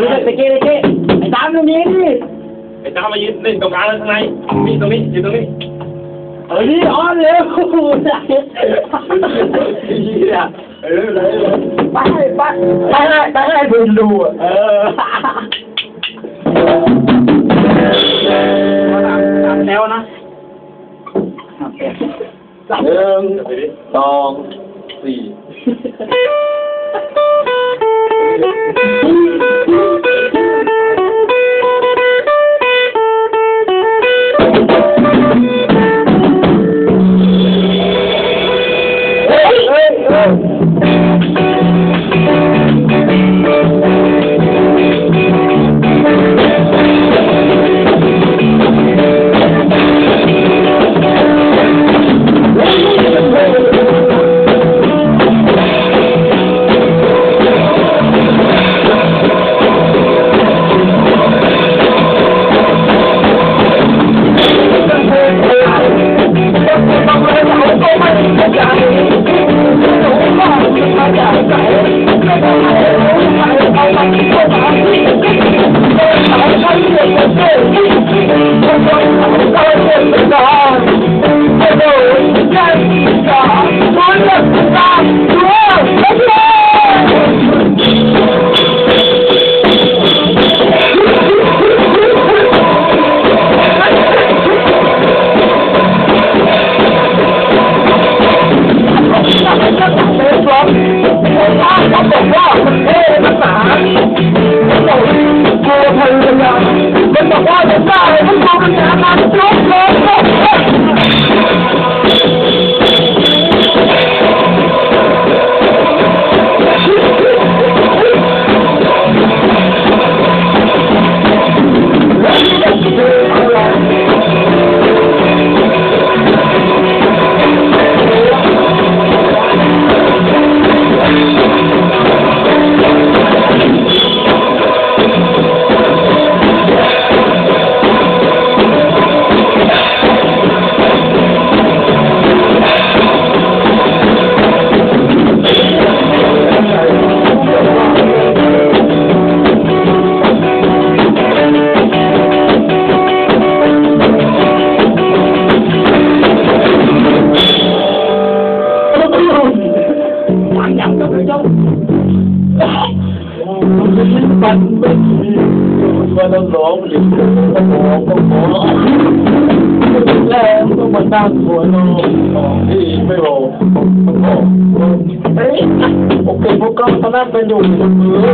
เรื่องตะเกียตะเกียไอ้ตามตรงนี้ดิไอ้จ้ามายืนเล่นตรงกลางแล้วข้างในนี่ตรงนี้ยืนตรงนี้เฮ้ยออนเร็วเออเลยไปไปไปให้ไปให้ดูดูเออตามแนวนะหนึ่งไปดิสองสี่ มันไม่มีมันต้องร้องหรือต้องร้องต้องร้องแล้วต้องมาตั้งหัวโลของที่ไม่โลเฮ้ยโอเคพวกก็ตอนนั้นเป็นอยู่มันมือ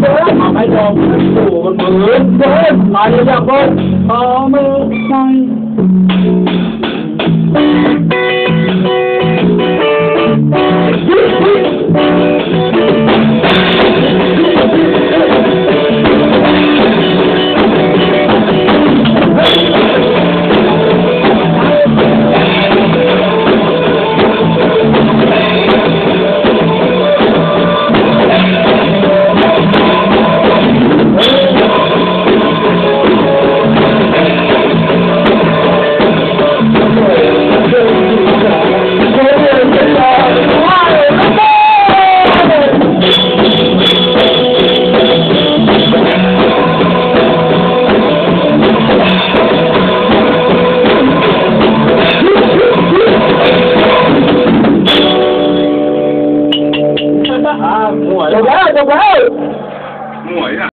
เดิมไม่ยอมอยู่มันมือเดินมาอย่างว่าพอมือใส่